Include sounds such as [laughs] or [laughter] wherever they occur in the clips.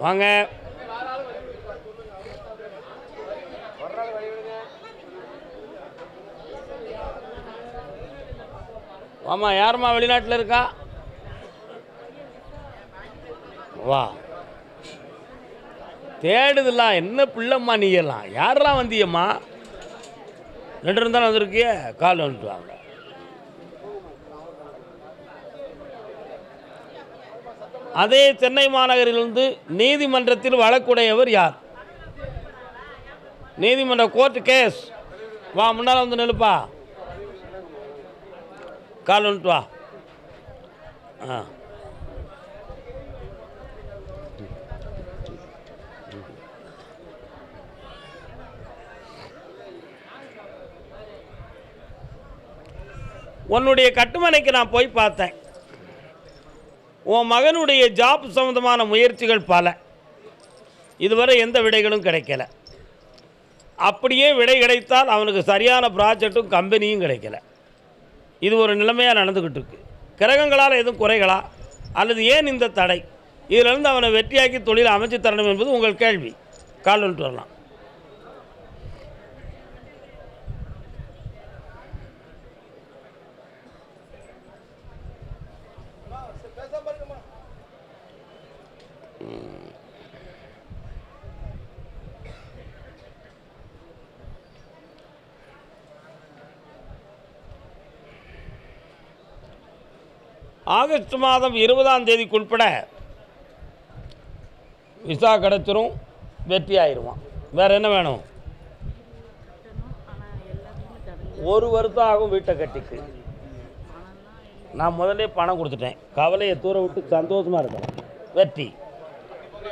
வாங்க. ஆமாம் யாரும்மா வெளிநாட்டில் இருக்கா? வா. தேடுதுலாம் என்ன பிள்ளைம்மா நீ எல்லாம் யாரெல்லாம் வந்தியம்மா? ரெண்டு இருந்தாலும் வந்திருக்கிய? கால் வந்துட்டு வாங்க. அதே சென்னை மாநகரிலிருந்து நீதிமன்றத்தில் வழக்குடையவர் யார்? நீதிமன்ற கோர்ட்டு கேஸ். வா முன்னால் வந்து நிலுப்பா கால் வந்துட்டு வா. ஆ. உன்னுடைய கட்டுமனைக்கு நான் போய் பார்த்தேன். உன் மகனுடைய ஜாப் சம்மந்தமான முயற்சிகள் பல. இதுவரை எந்த விடைகளும் கிடைக்கல. அப்படியே விடை கிடைத்தால் அவனுக்கு சரியான ப்ராஜெக்ட்டும் கம்பெனியும் கிடைக்கல. இது ஒரு நிலைமையாக நடந்துக்கிட்டு இருக்கு. கிரகங்களால் எதுவும் குறைகளா? அல்லது ஏன் இந்த தடை? இதிலிருந்து அவனை வெற்றியாக்கி தொழில் அமைச்சு தரணும் என்பது உங்கள் கேள்வி. கால் வந்துட்டு வரலாம். ஆகஸ்ட் மாதம் இருபதாம் தேதிக்குட்பட விசா கிடச்சிரும் வெற்றி ஆயிடுவான் வேறு என்ன வேணும்? ஒரு வருஷம் ஆகும் வீட்டை கட்டிக்கு. நான் முதல்ல பணம் கொடுத்துட்டேன். கவலையை தூர விட்டு சந்தோஷமாக இருக்கேன் வெற்றி.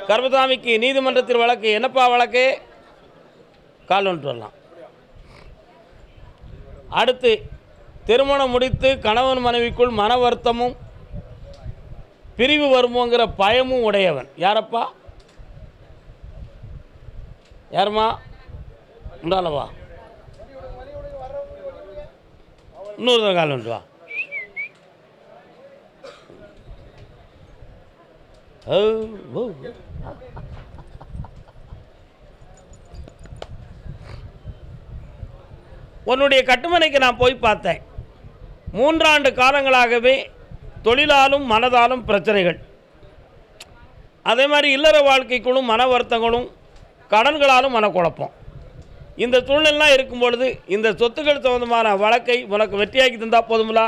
கர்மசாமிக்கு நீதிமன்றத்தில் வழக்கு என்னப்பா வழக்கு? கால் ஒன்று வரலாம். அடுத்து திருமணம் முடித்து கணவன் மனைவிக்குள் மன வருத்தமும் பிரிவு வருமோங்கிற பயமும் உடையவன். யாரப்பா? யாரும்மா உண்டாலவா இன்னொரு கால் ஒன்று வா. [laughs] உன்னுடைய கட்டுமனைக்கு நான் போய் பார்த்தேன். மூன்றாண்டு காலங்களாகவே தொழிலாலும் மனதாலும் பிரச்சனைகள். அதே மாதிரி இல்லற வாழ்க்கைக்குள்ளும் மன வருத்தங்களும் கடன்களாலும் மனக்குழப்பம் இந்த சூழ்நிலாம் இருக்கும் பொழுது இந்த சொத்துக்கள் சம்பந்தமான வழக்கை உனக்கு வெற்றியாக்கி தந்தால் போதுங்களா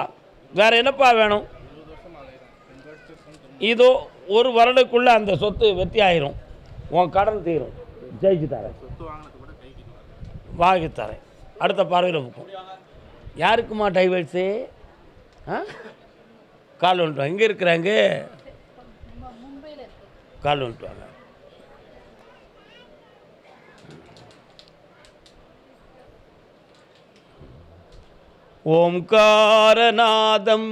வேறு என்னப்பா வேணும்? இதோ ஒரு வருடக்குள்ளே அந்த சொத்து வெற்றி ஆயிரும் உன் கடன் தீரும். ஜெயிச்சு தரேன். வாங்கி தரேன். அடுத்த பார்வையில் புக்கும் யாருக்குமா டைவர்ஸு? ஆ? கால் வந்துட்டு இங்கே எங்கே இருக்கிறாங்க? கால் வந்துட்டு வாங்க ஓம்காரநாதம்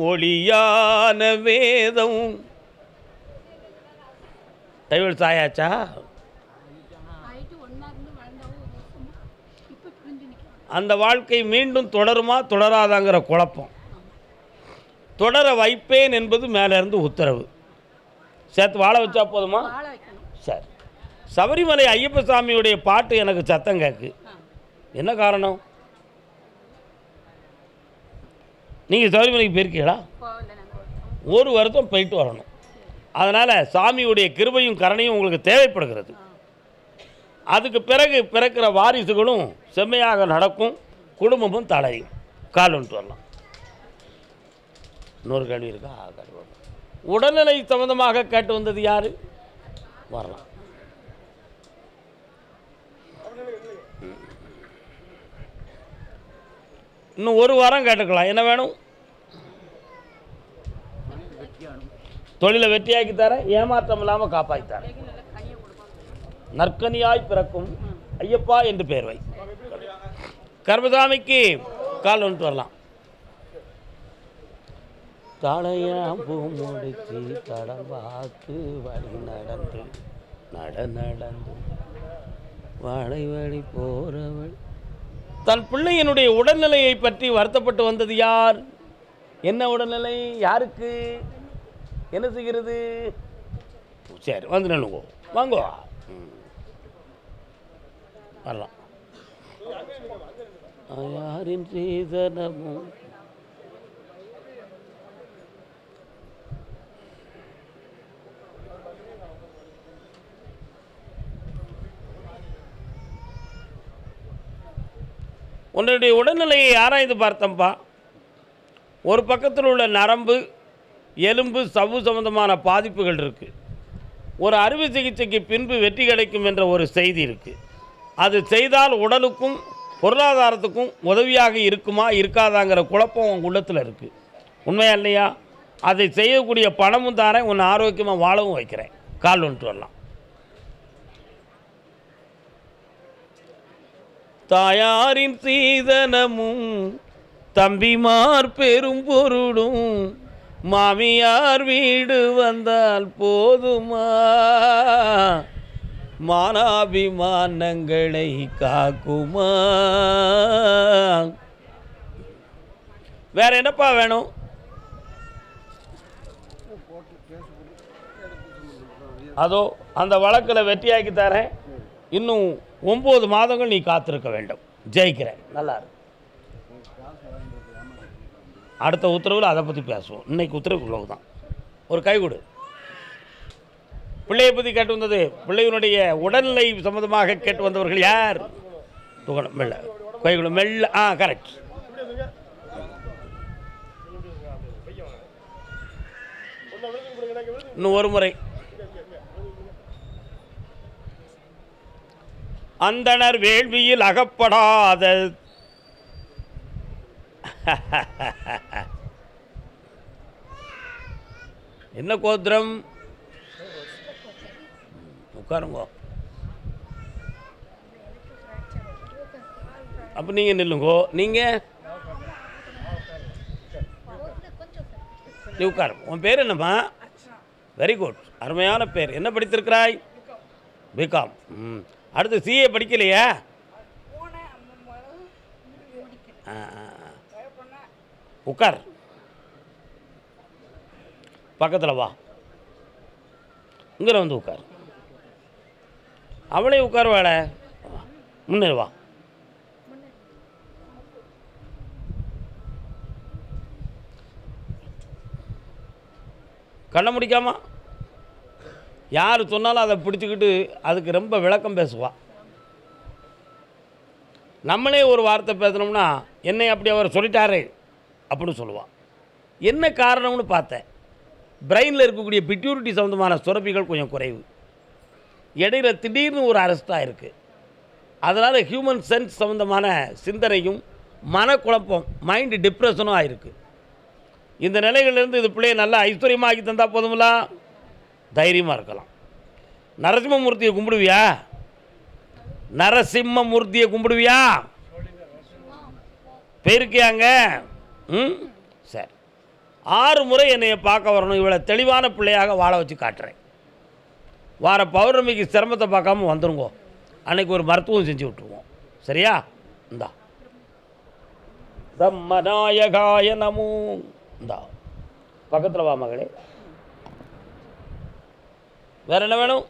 ஒளியான வேதம் டைவர்ஸ் ஆயாச்சா ஆயிட்டு ஒன்றா இருந்து வாழ்ந்தாவும் ஒரு வருஷம் இப்போ பிரிஞ்சு நிற்கிறாங்க அந்த வாழ்க்கை மீண்டும் தொடருமா? தொடராதாங்கிற குழப்பம். தொடர வைப்பேன் என்பது மேலேருந்து உத்தரவு. சேர்த்து வாழ வச்சா போதுமா? சரி. சபரிமலை ஐயப்ப சாமியுடைய பாட்டு எனக்கு சத்தம் கேட்கு என்ன காரணம்? நீங்கள் சபரிமலைக்கு போயிருக்கீங்களா? ஒரு வருஷம் போயிட்டு வரணும். அதனால் சாமியுடைய கிருபையும் கரணையும் உங்களுக்கு தேவைப்படுகிறது. அதுக்கு பிறகு பிறக்கிற வாரிசுகளும் செம்மையாக நடக்கும் குடும்பமும் தளரையும் கால் வந்துட்டு வரலாம். இன்னொரு கேள்வி இருக்கா? உடல்நிலை சம்மந்தமாக கேட்டு வந்தது யார்? வரலாம். இன்னும் ஒரு வாரம் கேட்டுக்கலாம். என்ன வேணும்? தொழிலை வெற்றியாக்கி தர ஏமாற்றம் இல்லாமல் காப்பாற்றி நற்கனியாய் பிறக்கும் ஐயப்பா என்று பெயர் வை. கர்மசாமிக்கு கால் வந்துட்டு வரலாம். தலையா முடிச்சு தடம் வழி நடந்து நட நடந்து வாழை வழி போறவள் தன் பிள்ளையினுடைய உடல்நிலையை பற்றி வருத்தப்பட்டு வந்தது யார்? என்ன உடல்நிலை? யாருக்கு? என்ன செய்கிறது? சரி வந்து நின்னுங்கோ வாங்கோ. வரலாம். யாரின் சீதனமும் உன்னுடைய உடல்நிலையை ஆராய்ந்து பார்த்தம்பா. ஒரு பக்கத்தில் உள்ள நரம்பு எலும்பு சவ்வு சம்பந்தமான பாதிப்புகள் இருக்குது ஒரு அறுவை சிகிச்சைக்கு பின்பு வெற்றி கிடைக்கும் என்ற ஒரு செய்தி இருக்குது அது செய்தால் உடலுக்கும் பொருளாதாரத்துக்கும் உதவியாக இருக்குமா இருக்காதாங்கிற குழப்பம் உங்கள் உள்ளத்தில் இருக்குது உண்மையா இல்லையா? அதை செய்யக்கூடிய பணமும் தாரேன் உன்னை ஆரோக்கியமாக வாழவும் வைக்கிறேன். கால் வந்துட்டு வரலாம். தாயாரின் சீதனமும் தம்பிமார் பெரும் பொருளும் மாமியார் வீடு வந்தால் போதுமா? மானாபிமானங்களை காக்குமா? வேற என்னப்பா வேணும்? அதோ அந்த வழக்கில் வெற்றியாக்கி தரேன். இன்னும் ஒம்பது மாதங்கள் நீ காத்திருக்க வேண்டும். ஜெயிக்கிறேன். நல்லா இருக்கு அடுத்த உத்தரவில் அதை பற்றி பேசுவோம். இன்னைக்கு உத்தரவு இவ்வளவு தான். ஒரு கை கொடு. பிள்ளையை பற்றி கேட்டு வந்தது பிள்ளையினுடைய உடல்நிலை சம்மந்தமாக கேட்டு வந்தவர்கள் யார்? தூக்கணும் மெல்ல. கை கொடு மெல்ல. ஆ கரெக்ட் இன்னும் ஒரு முறை. அந்தணர் வேள்வியில் அகப்படாத [laughs] என்ன கோத்திரம்? உட்காருங்க. அப்போ நீங்கள் நில்லுங்கோ. நீங்கள் நீ உட்காரு. உன் பேர் என்னம்மா? வெரி குட் அருமையான பேர். என்ன படித்திருக்கிறாய்? பிகாம் ம். அடுத்து சிஏ படிக்கலையா ஆ, ஆ, ஆ. உட்கார் பக்கத்தில் வா. இங்கே வந்து உட்கார் அவளே உட்கார் வேலை முன்னே வா. கண்ணை முடிக்காமா? யார் சொன்னாலும் அதை பிடிச்சிக்கிட்டு அதுக்கு ரொம்ப விளக்கம் பேசுவா. நம்மளே ஒரு வார்த்தை பேசணும்னா என்னை அப்படி அவர் சொல்லிட்டாரே. அப்படின்னு சொல்லுவாள் என்ன காரணம்னு பார்த்தேன். பிரெயினில் இருக்கக்கூடிய பிட்யூரிட்டி சம்மந்தமான சுரப்பிகள் கொஞ்சம் குறைவு. இடையில திடீர்னு ஒரு அரெஸ்டாக இருக்குது அதனால் ஹியூமன் சென்ஸ் சம்மந்தமான சிந்தனையும் மனக்குழப்பம் மைண்டு டிப்ரெஷனும் ஆயிருக்கு இந்த நிலைகளிலிருந்து இது பிள்ளையை நல்லா ஐஸ்வர்யமாக ஆக்கி தந்தால் போதுங்களா தைரியமாக இருக்கலாம். நரசிம்மமூர்த்தியை கும்பிடுவியா? நரசிம்மமூர்த்தியை கும்பிடுவியா? போயிருக்கியாங்க ம்? சரி. ஆறு முறை என்னையை பார்க்க வரணும். இவ்வளோ தெளிவான பிள்ளையாக வாழ வச்சு காட்டுறேன். வார பௌர்ணமிக்கு சிரமத்தை பார்க்காம வந்துருங்கோ. அன்னைக்கு ஒரு மருத்துவம் செஞ்சு விட்ருவோம் சரியா? இந்தா. பிரம்மநாயகாய நமோ. இந்தா. பக்கத்தில் வா மகளே. வேற என்ன வேணும்?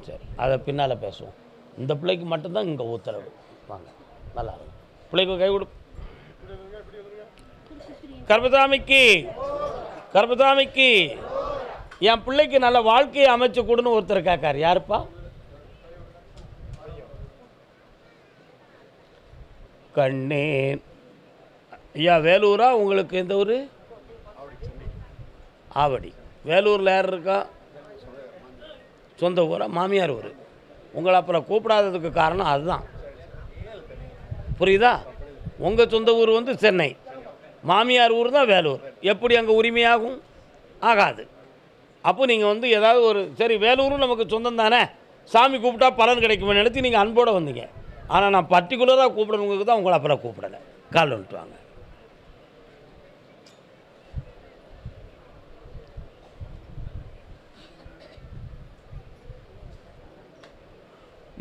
சரி அதை பின்னால் பேசுவோம். இந்த பிள்ளைக்கு மட்டும்தான் இங்கே உத்தரவு வாங்க நல்லா இருக்கும் பிள்ளைக்கு கை கொடு. கர்பதாமிக்கு கர்பதாமிக்கு என் பிள்ளைக்கு நல்ல வாழ்க்கையை அமைச்சு கொடுன்னு ஒருத்தர் கேட்கார். யாருப்பா? கண்ணேன் ஐயா வேலூரா? உங்களுக்கு எந்த ஊர்? ஆவடி. வேலூரில் யார் இருக்கா? சொந்த ஊரா? மாமியார் ஊர். உங்களை அப்புறம் கூப்பிடாததுக்கு காரணம் அதுதான். புரியுதா? உங்கள் சொந்த ஊர் வந்து சென்னை. மாமியார் ஊர் தான் வேலூர். எப்படி அங்கே உரிமையாகும்? ஆகாது. அப்போ நீங்கள் வந்து ஏதாவது ஒரு சரி வேலூரும் நமக்கு சொந்தம் தானே? சாமி கூப்பிட்டா பலன் கிடைக்குமே நினைச்சு நீங்கள் அன்போடு வந்தீங்க. ஆனால் நான் பர்டிகுலராக கூப்பிடணுங்களுக்கு தான் உங்களை அப்புறம் கூப்பிடலை. கால் வந்துட்டு வாங்க.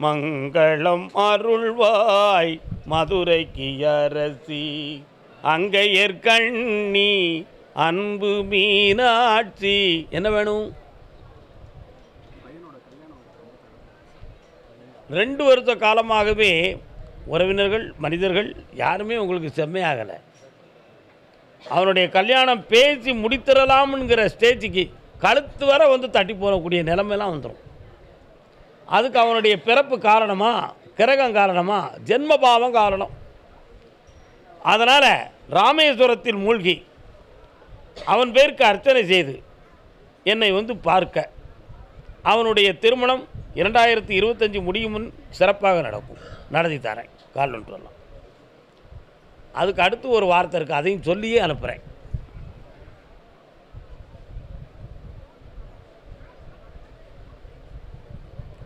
மங்களம் அருள்வாய் மதுரைக்கு அரசி. அங்கையற்கண்ணி அன்பு மீனாட்சி. என்ன வேணும்? ரெண்டு வருஷ காலமாகவே உறவினர்கள் மனிதர்கள் யாருமே உங்களுக்கு செம்மையாகலை. அவனுடைய கல்யாணம் பேசி முடித்திடலாம்ங்கிற ஸ்டேஜுக்கு கழுத்து வர வந்து தட்டி போகக்கூடிய நிலைமையெல்லாம் வந்துடும் அதுக்கு அவனுடைய பிறப்பு காரணமா கிரகம் காரணமாக ஜென்மபாவம் காரணம். அதனால் ராமேஸ்வரத்தில் மூழ்கி அவன் பேருக்கு அர்ச்சனை செய்து என்னை வந்து பார்க்க. அவனுடைய திருமணம் இரண்டாயிரத்தி இருபத்தஞ்சி முடியும் முன் சிறப்பாக நடக்கும். நடத்தி தரேன் கால் ஒன்று வரலாம் அதுக்கு அடுத்து ஒரு வார்த்தை இருக்குது அதையும் சொல்லியே அனுப்புகிறேன்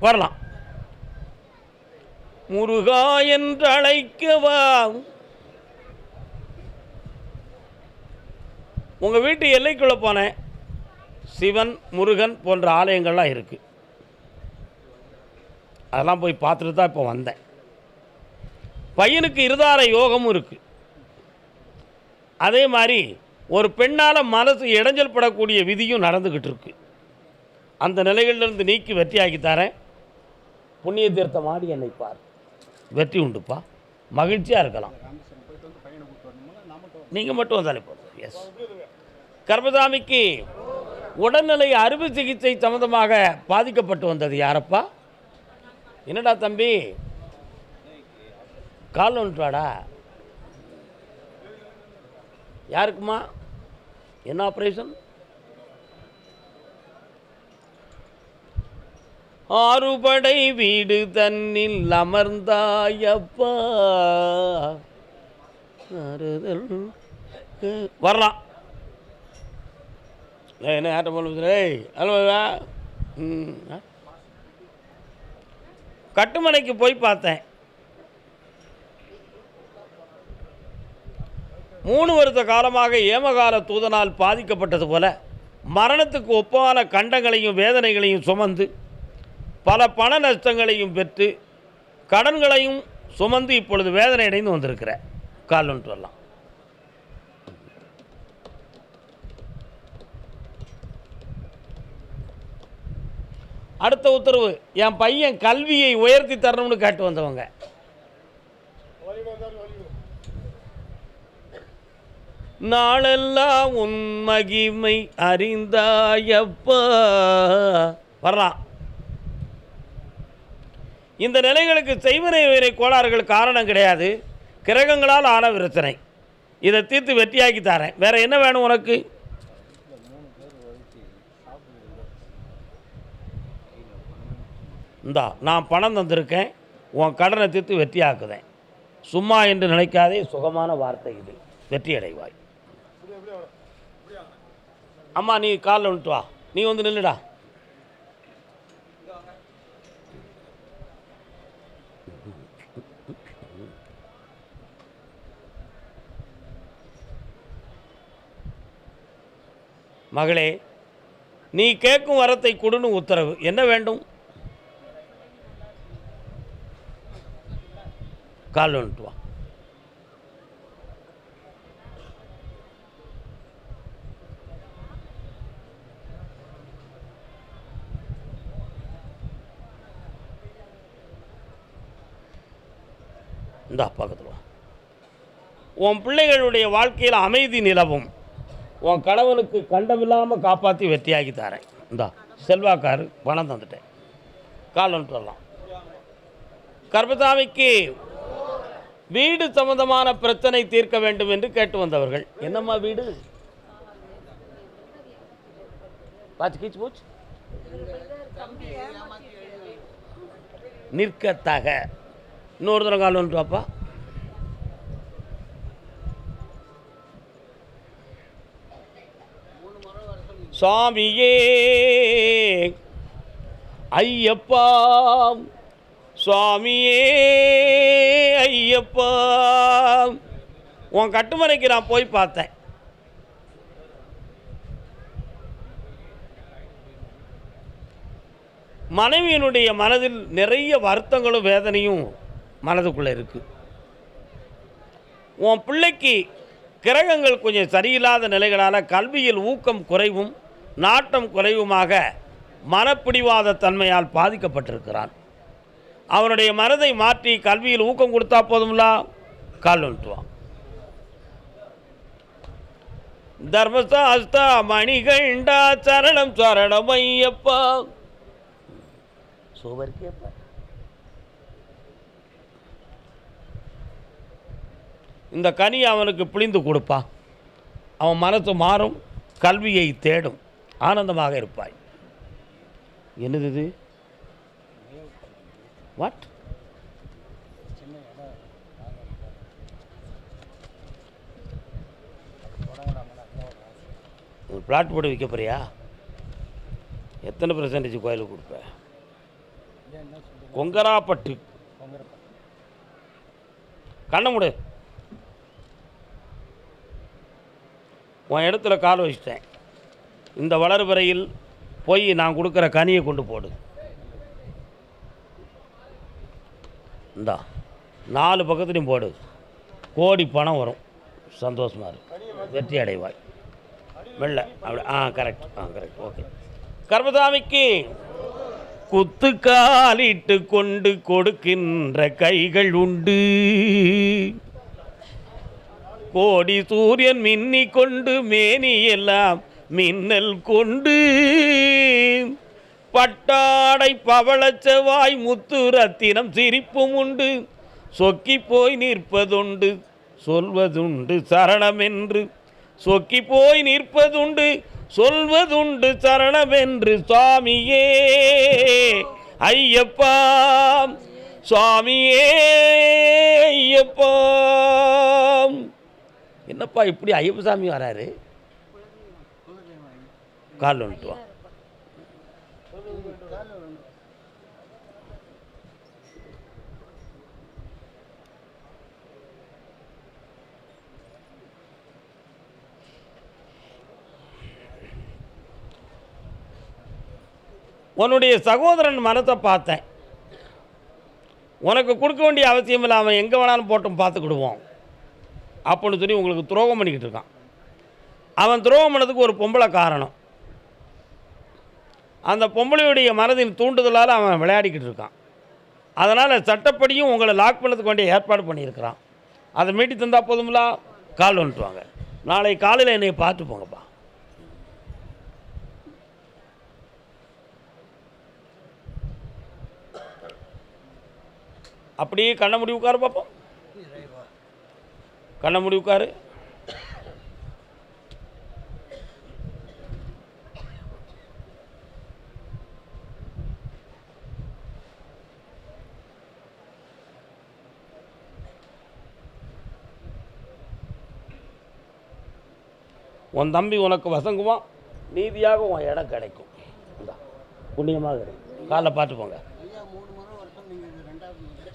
வரலாம். முருகா என்று அழைக்கவா உங்கள் வீட்டு எல்லைக்குள்ளே போனேன். சிவன் முருகன் போன்ற ஆலயங்கள்லாம் இருக்குது அதெல்லாம் போய் பார்த்துட்டு தான் இப்போ வந்தேன். பையனுக்கு இருதார யோகமும் இருக்குது அதே மாதிரி ஒரு பெண்ணால் மனசு இடைஞ்சல் படக்கூடிய விதியும் நடந்துக்கிட்டு இருக்கு. அந்த நிலைகளிலிருந்து நீக்கி வெற்றியாக்கி தரேன். புண்ணிய தீர்த்தம் ஆடி என்னை பார் வெற்றி உண்டுப்பா. மகிழ்ச்சியாக இருக்கலாம். நீங்கள் மட்டும் வந்தாலே போதும். எஸ் கர்மசாமிக்கு உடல்நிலை அறுவை சிகிச்சை சம்மந்தமாக பாதிக்கப்பட்டு வந்தது யாரப்பா? என்னடா தம்பி? கால் வந்துட்டாடா யாருக்குமா? என்ன ஆப்ரேஷன் ஆறுபடை வீடு தன்னில் அமர்ந்தாயப்பா. ஆறுதல் வரலாம் என்ன ஆட்டம் பண்ண அலுவலா கட்டுமனைக்கு போய் பார்த்தேன். மூணு வருஷ காலமாக ஏமகால தூதனால் பாதிக்கப்பட்டது போல மரணத்துக்கு ஒப்பான கண்டங்களையும் வேதனைகளையும் சுமந்து பல பண நஷ்டங்களையும் பெற்று கடன்களையும் சுமந்து இப்பொழுது வேதனை அடைந்து வந்திருக்கிற கால் ஒன்று வரலாம். அடுத்த உத்தரவு என் பையன் கல்வியை உயர்த்தி தரணும்னு கேட்டு வந்தவங்க. நாளெல்லாம் உன் மகிமை அறிந்தாயப்பா. வரலாம். இந்த நிலைகளுக்கு செய்வனை உயிரை கோளாறுகள் காரணம் கிடையாது. கிரகங்களால் ஆன பிரச்சனை இதை தீர்த்து வெற்றியாக்கி தரேன். வேறு என்ன வேணும் உனக்கு? இந்தா நான் பணம் தந்திருக்கேன். உன் கடனை தீர்த்து வெற்றியாக்குதேன். சும்மா என்று நினைக்காதே சுகமான வார்த்தை இது. வெற்றி அடைவாய் அம்மா நீ காலில் வந்துட்டு வா. நீ வந்து நில்லுடா. மகளே நீ கேட்கும் வரத்தை கொடுன்னு உத்தரவு. என்ன வேண்டும்? கால் வந்துட்டு வா. இந்தா பக்கத்தில் உன் பிள்ளைகளுடைய வாழ்க்கையில் அமைதி நிலவும். உன் கணவனுக்கு கண்டமில்லாமல் காப்பாற்றி வெற்றியாக்கி தரேன். இந்தா. செல்வாக்காரு பணம் தந்துட்டேன். கால் வந்துட்டு வரலாம். கர்பசாமிக்கு வீடு சம்பந்தமான பிரச்சனை தீர்க்க வேண்டும் என்று கேட்டு வந்தவர்கள். என்னம்மா வீடு? பாச்சு கீச்சு போச்சு நிற்கத்தக. இன்னொரு தடவை கால் வந்துட்டு வாப்பா. சுவாமியே ஐயப்பா சுவாமியே ஐயப்பா. உன் கட்டுமனைக்கு நான் போய் பார்த்தேன். மனைவியினுடைய மனதில் நிறைய வருத்தங்களும் வேதனையும் மனதுக்குள்ளே இருக்குது உன் பிள்ளைக்கு கிரகங்கள் கொஞ்சம் சரியில்லாத நிலைகளால் கல்வியில் ஊக்கம் குறைவும் நாட்டம் குறைவுமாக மனப்பிடிவாத தன்மையால் பாதிக்கப்பட்டிருக்கிறான். அவனுடைய மனதை மாற்றி கல்வியில் ஊக்கம் கொடுத்தா போதும்லா? கால் நிறுத்துவான் தர்மசாஸ்தா மணிகண்டா சரணம் சரணம் ஐயப்பா. சூப்பர் கேப்பா இந்த கனி அவனுக்கு பிழிந்து கொடுப்பான் அவன் மனசு மாறும் கல்வியை தேடும். ஆனந்தமாக இருப்பாய். என்னது இது? வாட் பிளாட் போட்டு விற்க போறியா? எத்தனை பெர்சன்டேஜ் கோயிலுக்கு கொடுப்பேன் கொங்கராப்பட்டு. கண்ண முடு. உன் இடத்துல கால் வச்சிட்டேன். இந்த வளர்வரையில் போய் நான் கொடுக்குற கனியை கொண்டு போடு. இந்தா நாலு பக்கத்துலையும் போடு. கோடி பணம் வரும். சந்தோஷமாக இருக்கும் வெற்றி அடைவாய். மெல்ல. அப்படி ஆ கரெக்ட் ஆ கரெக்ட் ஓகே கர்மசாமிக்கு குத்து காலிட்டு கொண்டு கொடுக்கின்ற கைகள் உண்டு. கோடி சூரியன் மின்னி கொண்டு மேனி எல்லாம் மின்னல் கொண்டு பட்டாடை பவளச்சவாய் முத்து ரத்தினம் சிரிப்பும் உண்டு. சொக்கி போய் நிற்பதுண்டு சொல்வதுண்டு சரணமென்று. சொக்கி போய் நிற்பதுண்டு சொல்வதுண்டு சரணமென்று. சுவாமியே ஐயப்பா சுவாமியே ஐயப்பா. என்னப்பா இப்படி ஐயப்ப சாமி வராரு? கால் வந்துட்டு வா. உன்னுடைய சகோதரன் மனத்தை பார்த்தேன். உனக்கு கொடுக்க வேண்டிய அவசியம் இல்லை அவன் எங்கே வேணாலும் போட்டும் பார்த்துக்கிடுவோம். அப்படின்னு சொல்லி உங்களுக்கு துரோகம் பண்ணிக்கிட்டு இருக்கான். அவன் துரோகம் பண்ணதுக்கு ஒரு பொம்பளை காரணம். அந்த பொம்பளையுடைய மனதின் தூண்டுதலால் அவன் விளையாடிக்கிட்டு இருக்கான். அதனால் சட்டப்படியும் உங்களை லாக் பண்ணதுக்கு வேண்டிய ஏற்பாடு பண்ணியிருக்கிறான். அதை மீட்டி தந்தால் போதுங்களா கால் வந்துட்டு வாங்க நாளை காலையில் என்னை பார்த்து போங்கப்பா. அப்படியே கண்ண முடி உட்காரு பார்ப்போம் கண்ண முடி உட்காரு. உன் தம்பி உனக்கு வசங்குவான் நீதியாக உன் இடம் கிடைக்கும். புண்ணியமாக கிடைக்கும் காலைல பார்த்து போங்க.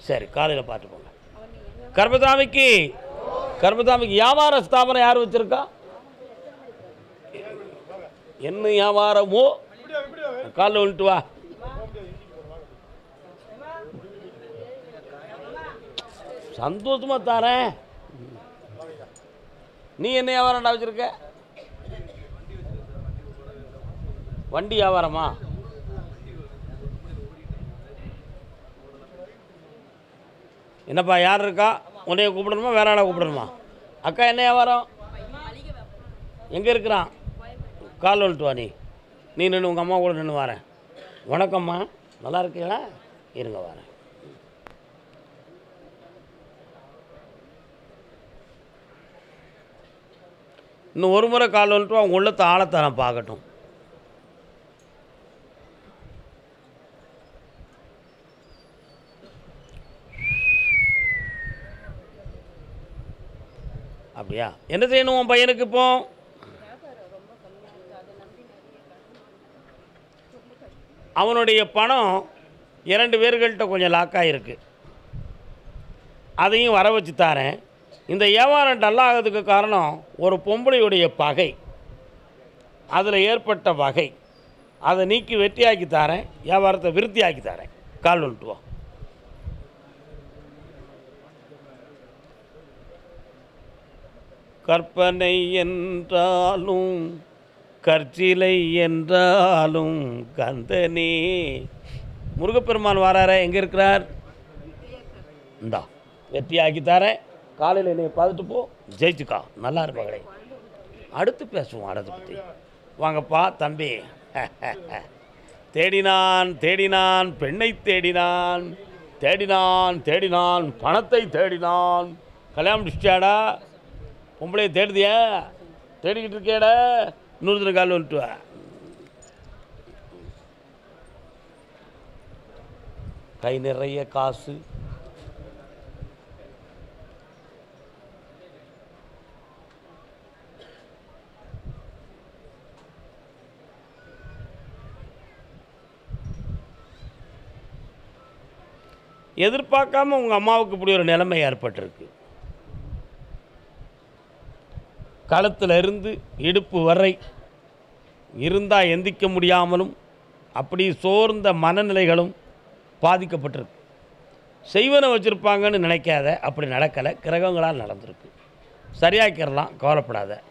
சரி காலையில் பார்த்து போங்க. கர்மசாமிக்கு கர்மசாமிக்கு வியாபார ஸ்தாபனம் யார் வச்சுருக்கா? என்ன வியாபாரமோ? காலைல விட்டு வா. சந்தோஷமா தாரேன். நீ என்ன வியாபாரம்டா வச்சுருக்க? வண்டி வியாபாரமா? என்னப்பா யார் இருக்கா? உன்னைய கூப்பிடணுமா வேற ஆளை கூப்பிடணுமா? அக்கா என்ன வியாபாரம்? எங்கே இருக்கிறான்? கால் வந்துட்டு வா நீ? நீ நின்று உங்கள் அம்மா கூட நின்று வரேன். வணக்கம்மா. நல்லா இருக்கீங்களா இருங்க வரேன். இன்னும் ஒரு முறை கால் வந்துட்டு அவங்க உள்ளத்தை ஆழத்தை நான் பார்க்கட்டும். அப்படியா? என்ன செய்யணும் உன் பையனுக்கு இப்போ? அவனுடைய பணம் இரண்டு பேர்கள்ட்ட கொஞ்சம் லாக்காக இருக்கு அதையும் வர வச்சு தாரேன். இந்த வியாபாரம் டல்லாகிறதுக்கு காரணம் ஒரு பொம்பளையுடைய பகை. அதில் ஏற்பட்ட வகை. அதை நீக்கி வெட்டியாக்கி தாரேன். வியாபாரத்தை விருத்தியாக்கி தாரேன். கால் வந்துட்டு கற்பனை என்றாலும் கற்சிலை என்றாலும் கந்தனே. முருகப்பெருமான் வாராரே எங்கே இருக்கிறார்? இந்தா வெற்றியாக்கி தரேன். காலையில் என்னை பார்த்துட்டு போ. ஜெயிச்சுக்கா. நல்லா இருப்பாங்களே அடுத்து பேசுவோம் அடுத்து பற்றி வாங்கப்பா தம்பி. [laughs] தேடினான் தேடினான் பெண்ணை தேடினான். தேடினான் தேடினான் பணத்தை தேடினான். கல்யாணம் முடிச்சிட்டாடா? பொம்பளையை தேடுதியா? தேடிக்கிட்டு இருக்கேடா இன்னொரு தினம் கால் வந்துட்டு வா. கை நிறைய காசு. எதிர்பார்க்காம உங்கள் அம்மாவுக்கு இப்படி ஒரு நிலைமை ஏற்பட்டிருக்கு. களத்தில் இருந்து இடுப்பு வரை இருந்தால் எந்திக்க முடியாமலும் அப்படி சோர்ந்த மனநிலைகளும் பாதிக்கப்பட்டிருக்கு. செய்வனை வச்சுருப்பாங்கன்னு நினைக்காத அப்படி நடக்கலை. கிரகங்களால் நடந்திருக்கு. சரியாக்கிடலாம் கவலைப்படாத.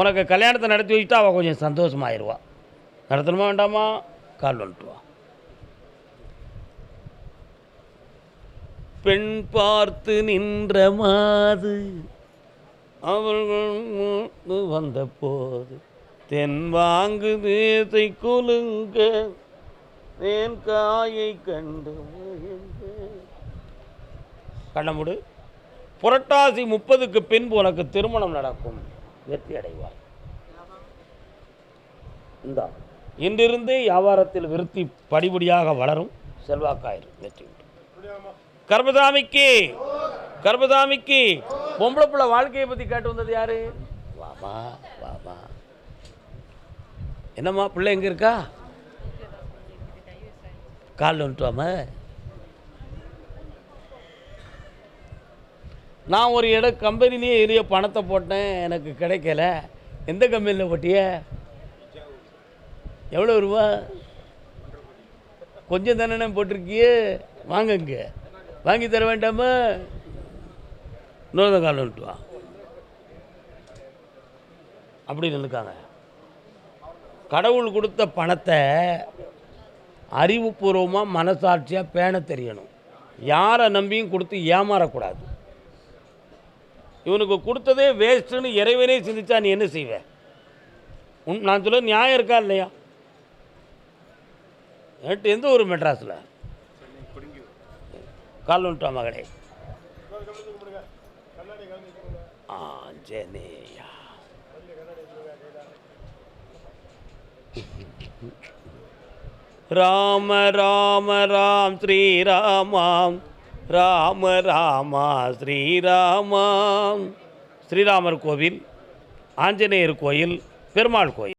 உனக்கு கல்யாணத்தை நடத்தி வச்சுட்டா அவள் கொஞ்சம் சந்தோஷமாயிருவா. நடத்தணுமா வேண்டாமா? கால் வந்துட்டுவா பெண் பார்த்து நின்ற மாது அவர்கள் வந்த போது தென் வாங்கு தேசை குலுங்க தேன் காயை கண்டு கண்ணமுடு. புரட்டாசி முப்பதுக்கு பின்பு உனக்கு திருமணம் நடக்கும். வெற்றி அடைவார் இந்தா. இன்றிருந்து வியாபாரத்தில் விருத்தி படிபடியாக வளரும். செல்வாக்காயிரும். வெற்றி கர்மசாமிக்கு. கர்பதாமிக்கு பொம்பளை பிள்ளை வாழ்க்கையை பற்றி கேட்டு வந்தது யாரு? வாமா வாமா என்னம்மா பிள்ளை எங்கே இருக்கா? காலில் வந்துட்டுவாமா நான் ஒரு இடம் கம்பெனிலேயே எரிய பணத்தை போட்டேன் எனக்கு கிடைக்கல. எந்த கம்பெனியில் போட்டிய? எவ்வளோ ரூபா? கொஞ்சம் தானே போட்டிருக்கியே? வாங்க இங்கே. வாங்கி தர வேண்டாமா? இன்னொரு கால் வந்துட்டு வா அப்படி நின்றுக்காங்க கடவுள் கொடுத்த பணத்தை அறிவுபூர்வமாக மனசாட்சியாக பேண தெரியணும். யாரை நம்பியும் கொடுத்து ஏமாறக்கூடாது. இவனுக்கு கொடுத்ததே வேஸ்ட்டுன்னு இறைவனே சிந்திச்சா நீ என்ன செய்வ? உன் நான் சொல்ல நியாயம் இருக்கா இல்லையா? எந்த ஊர் மெட்ராஸில்? கால் வந்துட்டா மகளே. ஆஞ்சநேய ராம ராம ராம் ஸ்ரீராமாம் ராம ராமா ஸ்ரீராமாம் ஸ்ரீராமர் கோவில் ஆஞ்சநேயர் கோயில் பெருமாள் கோயில்.